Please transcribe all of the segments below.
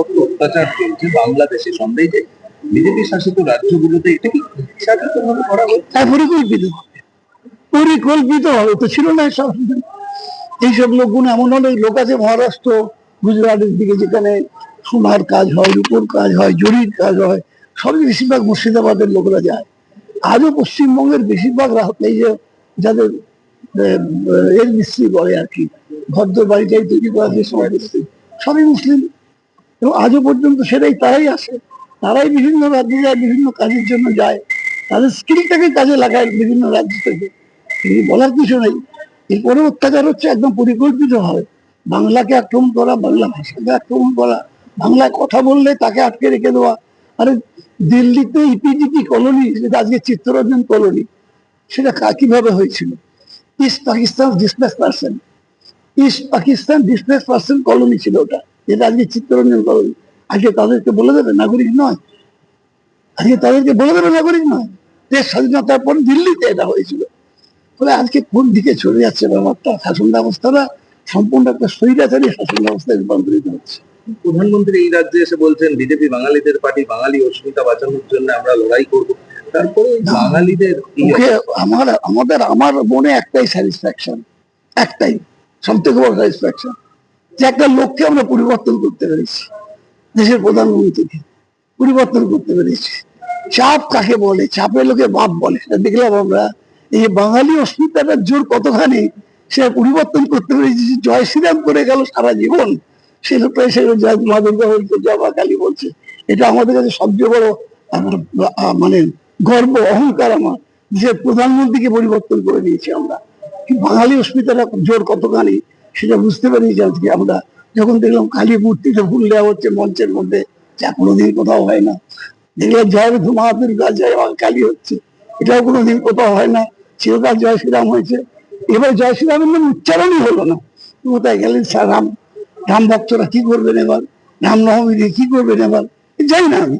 কত অত্যাচার চলছে বাংলাদেশে। সন্দেহ বিজেপি শাসিত রাজ্যগুলোতে এটা কি ইচ্ছাকৃত ভাবে করা হচ্ছে? হ্যাঁ পরিকল্পিত। পরিকল্পিত হবে তো, ছিল না সব। এইসব লোকগুলো এমন অনেক লোক আছে, মহারাষ্ট্র, গুজরাটের দিকে, যেখানে সোনার কাজ হয়, রূপোর কাজ হয়, জরির কাজ হয়, সবই বেশিরভাগ মুর্শিদাবাদের লোকরা যায়। আজও পশ্চিমবঙ্গের বেশিরভাগ এই যে যাদের এর মিস্ত্রি বলে আর কি ভদ্র বাড়িটাই তৈরি করা যে সবাই মিস্ত্রি, সবই মুসলিম। এবং আজও পর্যন্ত সেটাই তারাই আসে। তারাই বিভিন্ন রাজ্যে যায়, বিভিন্ন কাজের জন্য যায়। তাদের স্কিলটাকে কাজে লাগায় বিভিন্ন রাজ্য থেকে। বলার কিছু নেই। এরপরে অত্যাচার হচ্ছে, একদম পরিকল্পিত হয় বাংলাকে আক্রমণ করা, বাংলা ভাষাকে আক্রমণ করা, বাংলায় কথা বললে তাকে আটকে রেখে দেওয়া। আরে দিল্লিতে ইপিজিপি কলোনি? যেটা আজকে চিত্তরঞ্জন কলোনি। সেটা কীভাবে হয়েছিল? East Pakistan displace person East Pakistan displace person colony ছিল ওটা। যেটা আজকে চিত্তরঞ্জন কলোনি আজকে তাদেরকে বলে দেবে নাগরিক নয়। আজকে তাদেরকে বলে দেবে নাগরিক নয়। দেশ স্বাধীনতার পর দিল্লিতে এটা হয়েছিল। ফলে আজকে কোন দিকে চলে যাচ্ছে ব্যাপারটা? শাসন ব্যবস্থাটা সম্পূর্ণ একটা স্বৈরাচারী শাসন ব্যবস্থায় রূপান্তরিত হচ্ছে। প্রধানমন্ত্রী এই রাজ্যে এসে বলছেন বিজেপি বাঙালিদের পার্টি বাঙালি অস্মিতা বাঁচানোর জন্য আমরা লড়াই করব। তারপরে বাঙালিদের আমার আমাদের আমার মনে একটাই স্যাটিসফ্যাকশন একটাই সব থেকে বড় স্যাটিসফ্যাকশন যে একটা লোককে আমরা পরিবর্তন করতে পেরেছি, দেশের প্রধানমন্ত্রীকে পরিবর্তন করতে পেরেছি। চাপ কাকে বলে? চাপের লোকে বাপ বলে। সেটা দেখলাম আমরা, এই বাঙালি অস্মিতাটার জোর কতখানি সে পরিবর্তন করতে পেরেছি জয় শ্রীরাম করে গেল সারা জীবন। সে লোকটা জয় মা দুর্গা বলছে কালী বলছে। এটা আমাদের কাছে সবচেয়ে বড়, আমার মানে গর্ব, অহংকার আমার। দেশের প্রধানমন্ত্রীকে পরিবর্তন করে দিয়েছি আমরা। বাঙালি অস্মিতাটা জোর কতখানি সেটা বুঝতে পেরেছি আজকে আমরা যখন দেখলাম কালী মূর্তিতে ফুল দেওয়া হচ্ছে মঞ্চের মধ্যে, যা কোনোদিন কোথাও হয় না। দেখলাম জয় মা দুর্গা জয় মা কালী হচ্ছে, এটাও কোনোদিন কোথাও হয় না। চিরকাল জয় শ্রীরাম হয়েছে। এবার জয় শ্রীরামের নাম উচ্চারণই হলো না। কোথায় গেলেন স্যার? রাম রাম ভক্তরা কি করবেন এবার? রাম নবমী দিয়ে কি করবেন এবার? জানি না আমি।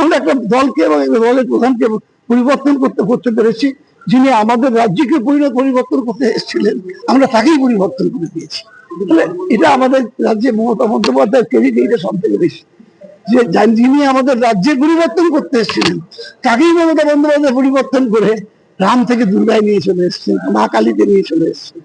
আমরা একটা দলকে এবং দলের প্রধানকে পরিবর্তন করতে করতে পেরেছি যিনি আমাদের রাজ্যকে পরিবর্তন করতে এসেছিলেন, আমরা তাকেই পরিবর্তন করে দিয়েছি। এটা আমাদের রাজ্যে মমতা বন্দ্যোপাধ্যায় ক্রেডিট এটা সব থেকে বেশি। যে যিনি আমাদের রাজ্যে পরিবর্তন করতে এসেছিলেন, তাকেই মমতা বন্দ্যোপাধ্যায় পরিবর্তন করে রাম থেকে দুর্গায় নিয়ে চলে এসছেন, মা কালীতে নিয়ে চলে এসেছেন।